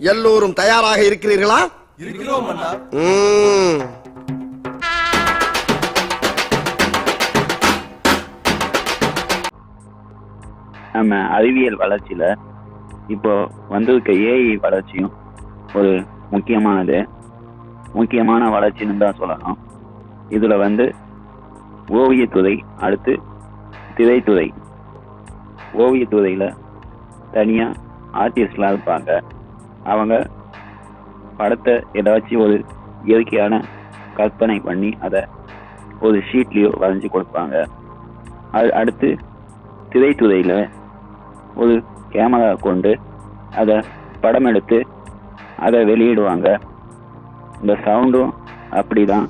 எல்லோரும் தயாராக இருக்கிறீர்களா? இருக்கிறோம் அண்ணா. ம். நம்ம அறிவியல் வளர்ச்சியில இப்போ வந்திருக்க ஏஐ வளர்ச்சியும் ஒரு முக்கியமானது. முக்கியமான வளர்ச்சின்னு தான் சொல்லணும். இதுல வந்து ஓவியத்துறை அடுத்து திரைத்துறை. ஓவியத்துறையில தனியா ஆர்டிஸ்ட்லாம் இருப்பாங்க. அவங்க படத்தை ஏதாச்சும் ஒரு இயற்கையான கற்பனை பண்ணி அதை ஒரு ஷீட்லேயோ வரைஞ்சி கொடுப்பாங்க. அது அடுத்து திரைத்துறையில் ஒரு கேமரா கொண்டு அதை படம் எடுத்து அதை வெளியிடுவாங்க. இந்த சவுண்டும் அப்படிதான்.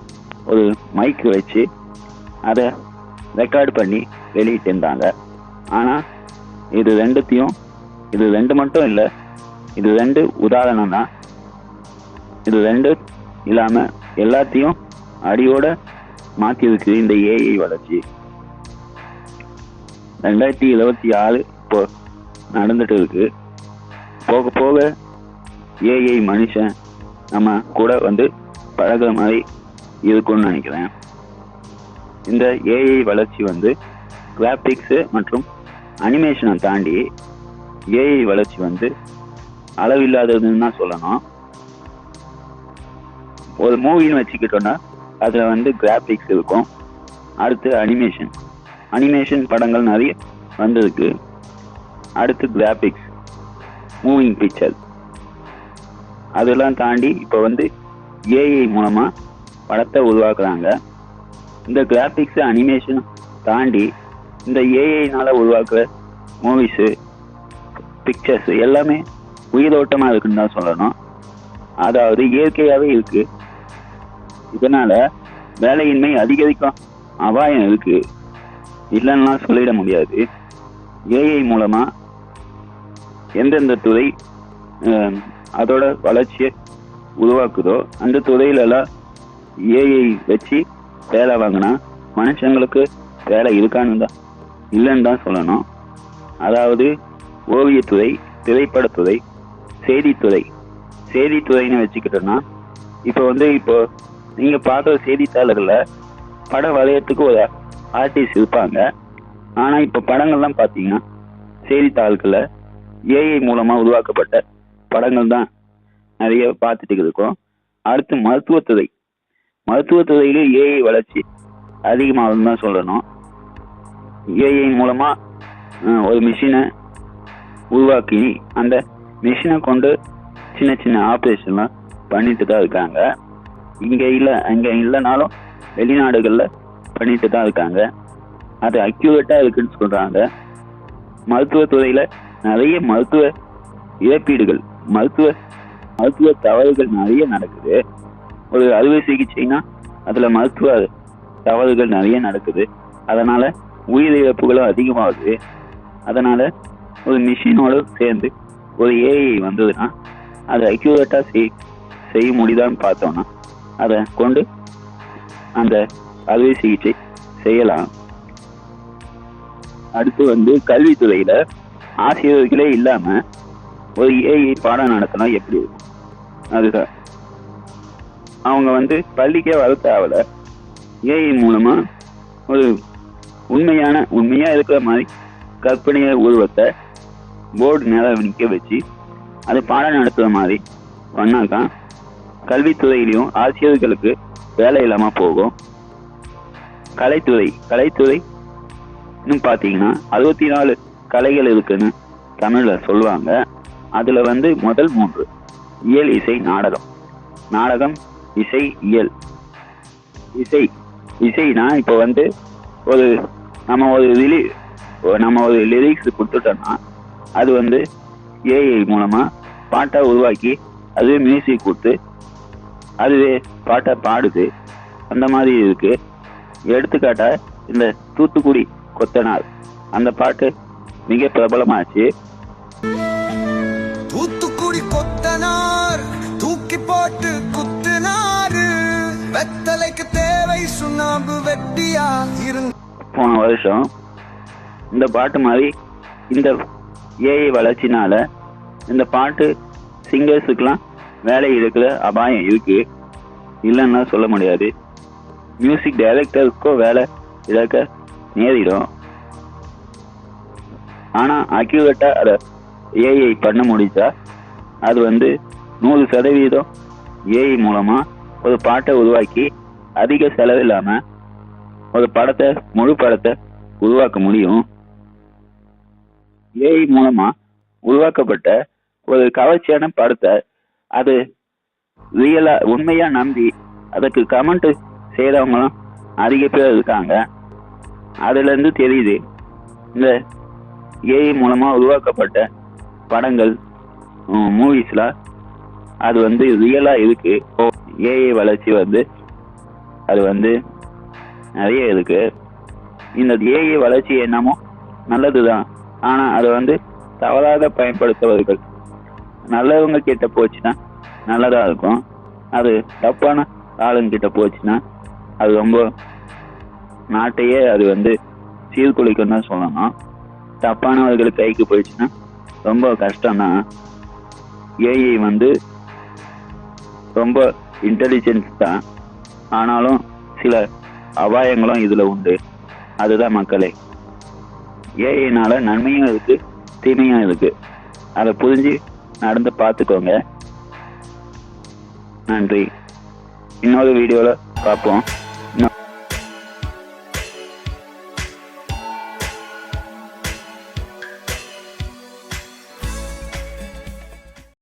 ஒரு மைக் வச்சு அதை ரெக்கார்டு பண்ணி வெளியிட்டிருந்தாங்க. ஆனால் இது ரெண்டுத்தையும் இது ரெண்டு மட்டும் இல்லை இது ரெண்டு உதாரணம் தான். இது ரெண்டு இல்லாமல் எல்லாத்தையும் அடியோட மாற்றிருக்கு இந்த ஏஐ வளர்ச்சி. ரெண்டாயிரத்தி இருபத்தி ஆறு இப்போ நடந்துட்டு இருக்கு. போக போக ஏஐ மனுஷன் நம்ம கூட வந்து பழகுற மாதிரி இருக்கும்னு நினைக்கிறேன். இந்த ஏஐ வளர்ச்சி வந்து கிராஃபிக்ஸு மற்றும் அனிமேஷனை தாண்டி ஏஐ வளர்ச்சி வந்து அளவில்லாததுன்னு தான் சொல்லணும். ஒரு மூவின்னு வச்சுக்கிட்டோம்னா அதில் வந்து கிராஃபிக்ஸ் இருக்கும். அடுத்து அனிமேஷன் அனிமேஷன் படங்கள் நிறைய வந்திருக்கு. அடுத்து கிராஃபிக்ஸ் மூவிங் பிக்சர் அதெல்லாம் தாண்டி இப்போ வந்து ஏஐ மூலமாக படத்தை உருவாக்குறாங்க. இந்த கிராஃபிக்ஸ் அனிமேஷன் தாண்டி இந்த ஏஐனால் உருவாக்குற மூவிஸு பிக்சர்ஸ் எல்லாமே உயிரோட்டமாக இருக்குன்னு தான் சொல்லணும். அதாவது இயற்கையாகவே இருக்கு. இதனால வேலையின்மை அதிகரிக்கும். அபாயம் இருக்கு. இல்லைன்னா சொல்லிட முடியாது. ஏஐ மூலமா எந்தெந்த துறை அதோட வளர்ச்சியை உருவாக்குதோ அந்த துறையிலலாம் ஏஐ வச்சு வேலை வாங்கினா மனுஷங்களுக்கு வேலை இருக்கான்னு தான் இல்லைன்னு தான் சொல்லணும். அதாவது ஓவியத்துறை திரைப்படத்துறை செய்தித்துறை. செய்தித்துறைன்னு வச்சுக்கிட்டோன்னா இப்போ வந்து இப்போ நீங்கள் பார்க்குற செய்தித்தாளர்களில் பட வளையத்துக்கு ஒரு ஆர்டிஸ்ட் இருப்பாங்க. ஆனால் இப்போ படங்கள்லாம் பார்த்தீங்கன்னா செய்தித்தாள்களில் ஏஐ மூலமாக உருவாக்கப்பட்ட படங்கள் தான் நிறைய பார்த்துட்டு இருக்கோம். அடுத்து மருத்துவத்துறை. மருத்துவத்துறையிலே ஏஐ வளர்ச்சி அதிகமாகுதுன்னு தான் சொல்லணும். ஏஐ மூலமாக ஒரு மிஷினை உருவாக்கி அந்த மிஷினை கொண்டு சின்ன சின்ன ஆப்ரேஷன்லாம் பண்ணிட்டு தான் இருக்காங்க. இங்கே இல்லை அங்கே இல்லைனாலும் வெளிநாடுகளில் பண்ணிட்டு தான் இருக்காங்க. அது அக்யூரேட்டாக இருக்குன்னு சொல்கிறாங்க மருத்துவத்துறையில் நிறைய மருத்துவ இழப்பீடுகள் மருத்துவ மருத்துவ தவறுகள் நிறைய நடக்குது. ஒரு அறுவை சிகிச்சைனா அதில் மருத்துவ தவறுகள் நிறைய நடக்குது. அதனால் உயிரிழப்புகளும் அதிகமாகுது. அதனால் ஒரு மிஷினோட சேர்ந்து ஒரு ஏஐ வந்ததுன்னா அதை அக்யூரேட்டாக செய் செய்ய முடியுதான்னு பார்த்தோன்னா அதை கொண்டு அந்த அறுவை சிகிச்சை செய்யலாம். அடுத்து வந்து கல்வித்துறையில் ஆசிரியர்களே இல்லாமல் ஒரு ஏஐ பாடம் நடத்தினா எப்படி இருக்கும்? அதுதான். அவங்க வந்து பள்ளிக்கே வர ஏஐ மூலமாக ஒரு உண்மையான உண்மையாக இருக்கிற மாதிரி கற்பனைய உருவத்தை போர்டு மேல நிக்க வச்சு அது பாடம் நடத்துற மாதிரி பண்ணாக்கா கல்வித்துறையிலையும் ஆசிரியர்களுக்கு வேலை இல்லாம போகும். கலைத்துறை கலைத்துறை இன்னும் பார்த்தீங்கன்னா அறுபத்தி நாலு கலைகள் இருக்குன்னு தமிழ்ல சொல்லுவாங்க. அதுல வந்து முதல் மூன்று இயல் இசை நாடகம். நாடகம் இசை இயல். இசை இசைனா இப்போ வந்து ஒரு நம்ம ஒரு ரிலி நம்ம ஒரு லிரிக்ஸ் கொடுத்துட்டோம்னா அது வந்து ஏஐ மூலமா பாட்டை உருவாக்கி அதுவே மியூசிக் கொடுத்து அதுவே பாட்டை பாடுது. அந்த மாதிரி இருக்கு. எடுத்துக்காட்டா இந்த தூத்துக்குடி கொத்தனார் அந்த பாட்டு மிக பிரபலமாச்சு. தூத்துக்குடி கொத்தனார் தூக்கி போட்டு குத்துனாரு. வெத்தலைக்கு தேவை சுண்ணாம்பு வெட்டியா இருந்து போன வருஷம் இந்த பாட்டு மாதிரி இந்த ஏஐ வளர்ச்சினால இந்த பாட்டு சிங்கர்ஸுக்கெல்லாம் வேலை இருக்கிற அபாயம் இருக்கு இல்லைன்னா சொல்ல முடியாது. மியூசிக் டைரக்டருக்கும் வேலை இழக்க நேரிடும். ஆனால் அக்யூரேட்டாக அதை ஏஐ பண்ண முடிச்சா அது வந்து நூறு சதவீதம் ஏஐ மூலமாக ஒரு பாட்டை உருவாக்கி அதிக செலவில்லாமல் ஒரு படத்தை முழு படத்தை உருவாக்க முடியும். ஏஐ மூலமாக உருவாக்கப்பட்ட ஒரு கவர்ச்சியான படத்தை அது ரியலா உண்மையா நம்பி அதுக்கு கமெண்ட் செய்கிறவங்களும் அதிக பேர் இருக்காங்க. அதுலேருந்து தெரியுது இந்த ஏஐ மூலமாக உருவாக்கப்பட்ட படங்கள் மூவிஸ்லாம் அது வந்து ரியலாக இருக்குது ஏஐ வளர்ச்சி வந்து அது வந்து நிறைய இருக்குது இந்த ஏஐ வளர்ச்சி என்னமோ நல்லது தான் ஆனா அது வந்து தவறாக பயன்படுத்துவர்கள் நல்லவங்க கிட்ட போச்சுன்னா நல்லதா இருக்கும். அது தப்பான ஆளுங்கிட்ட போச்சுன்னா அது ரொம்ப நாட்டையே அது வந்து சீர்குலைக்கும் தான் சொல்லணும். தப்பானவர்கள் கைக்கு போயிடுச்சுன்னா ரொம்ப கஷ்டம்தான் ஏஐ வந்து ரொம்ப இன்டெலிஜென்ஸ் தான். ஆனாலும் சில அபாயங்களும் இதில் உண்டு. அதுதான் மக்களே. ஏஐனால நன்மையும் இருக்கு தீமையும் இருக்கு. அதை புரிஞ்சு நடந்து பார்த்துக்கோங்க. நன்றி. இன்னொரு வீடியோவில் பார்ப்போம்.